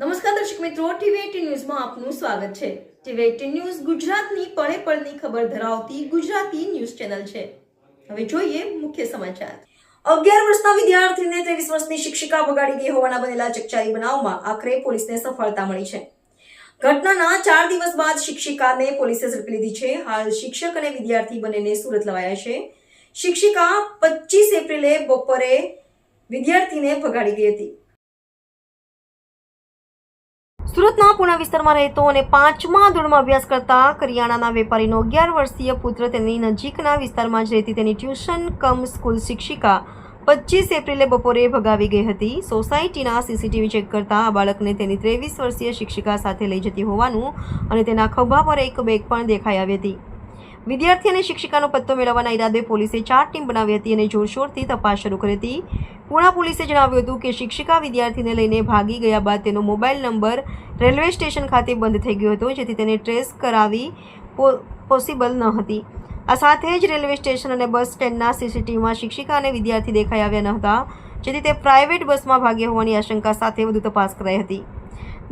નમસ્કાર દર્શક મિત્રો ટીવી ન્યૂઝમાં આપનું સ્વાગત છે. ટીવી એટીન ન્યૂઝ ગુજરાતની પળે પળની ખબર ધરાવતી ગુજરાતી ન્યૂઝ ચેનલ છે. હવે જોઈએ મુખ્ય સમાચાર. અગિયાર વર્ષના વિદ્યાર્થીને ત્રેવીસ વર્ષની શિક્ષિકા બગાડી ગઈ હોવાના બનેલા ચકચારી બનાવમાં આખરે પોલીસને સફળતા મળી છે. ઘટનાના ચાર દિવસ બાદ શિક્ષિકાને પોલીસે ઝડપી લીધી છે. હાલ શિક્ષક અને વિદ્યાર્થી બંનેને સુરત લવાયા છે. શિક્ષિકા પચીસ એપ્રિલે બપોરે વિદ્યાર્થીને ભગાડી ગઈ હતી. સુરતના પુણા વિસ્તારમાં રહેતો અને પાંચમા ધોરણમાં અભ્યાસ કરતા કરિયાણાના વેપારીનો અગિયાર વર્ષીય પુત્ર તેની નજીકના વિસ્તારમાં જ રહેતી તેની ટ્યુશન કમ સ્કૂલ શિક્ષિકા પચીસ એપ્રિલે બપોરે ભગાવી ગઈ હતી. સોસાયટીના સીસીટીવી ચેક કરતા આ બાળકને તેની ત્રેવીસ વર્ષીય શિક્ષિકા સાથે લઈ જતી હોવાનું અને તેના ખભા પર એક બેગ પણ દેખાઈ આવી હતી. વિદ્યાર્થી અને શિક્ષિકાનો પત્તો મેળવવાના ઈરાદે પોલીસે ચાર ટીમ બનાવી હતી અને જોરશોરથી તપાસ શરૂ કરી હતી. પુણા પોલીસે જણાવ્યું હતું કે શિક્ષિકા વિદ્યાર્થીને લઈને ભાગી ગયા બાદ તેનો મોબાઈલ નંબર રેલવે સ્ટેશન ખાતે બંધ થઈ ગયો હતો, જેથી તેને ટ્રેસ કરાવી પોસિબલ ન હતી. આ સાથે જ રેલવે સ્ટેશન અને બસ સ્ટેન્ડના સીસીટીવીમાં શિક્ષિકા અને વિદ્યાર્થી દેખાઈ આવ્યા ન હતા, જેથી તે પ્રાઇવેટ બસમાં ભાગ્યા હોવાની આશંકા સાથે વધુ તપાસ કરાઈ હતી.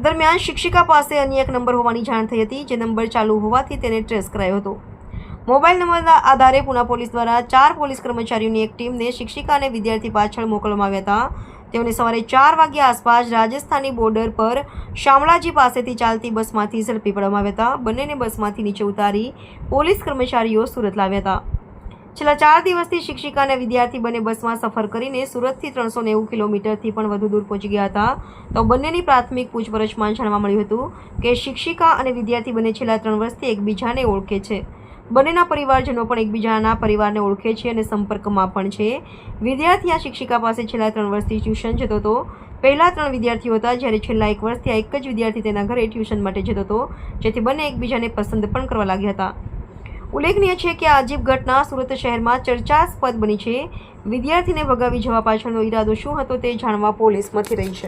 દરમિયાન શિક્ષિકા પાસે અન્ય એક નંબર હોવાની જાણ થઈ હતી, જે નંબર ચાલુ હોવાથી તેને ટ્રેસ કરાયો હતો. મોબાઈલ નંબરના આધારે પુના પોલીસ દ્વારા ચાર પોલીસ કર્મચારીઓની એક ટીમને શિક્ષિકા અને વિદ્યાર્થી પાછળ મોકલવામાં આવ્યા હતા. તેઓને સવારે ચાર વાગ્યા આસપાસ રાજસ્થાની બોર્ડર પર શામળાજી પાસેથી ચાલતી બસમાંથી ઝડપી પડવામાં આવ્યા હતા. બંનેને બસમાંથી નીચે ઉતારી પોલીસ કર્મચારીઓ સુરત લાવ્યા હતા. છેલ્લા ચાર દિવસથી શિક્ષિકા અને વિદ્યાર્થી બંને બસમાં સફર કરીને સુરતથી ત્રણસો નેવું કિલોમીટરથી પણ વધુ દૂર પહોંચી ગયા હતા. તો બંનેની પ્રાથમિક પૂછપરછમાં જાણવા મળ્યું હતું કે શિક્ષિકા અને વિદ્યાર્થી બંને છેલ્લા ત્રણ વર્ષથી એકબીજાને ઓળખે છે. બંનેના પરિવારજનો પણ એકબીજાના પરિવારને ઓળખે છે અને સંપર્કમાં પણ છે. વિદ્યાર્થી આ શિક્ષિકા પાસે છેલ્લા ત્રણ વર્ષથી ટ્યુશન જતો હતો. પહેલાં ત્રણ વિદ્યાર્થીઓ હતા, જ્યારે છેલ્લા એક વર્ષથી આ એક જ વિદ્યાર્થી તેના ઘરે ટ્યુશન માટે જતો હતો, જેથી બંને એકબીજાને પસંદ પણ કરવા લાગ્યા હતા. ઉલ્લેખનીય છે કે આ અજીબ ઘટના સુરત શહેરમાં ચર્ચાસ્પદ બની છે. વિદ્યાર્થીને ભગાવી જવા પાછળનો ઈરાદો શું હતો તે જાણવા પોલીસ મથી રહી છે.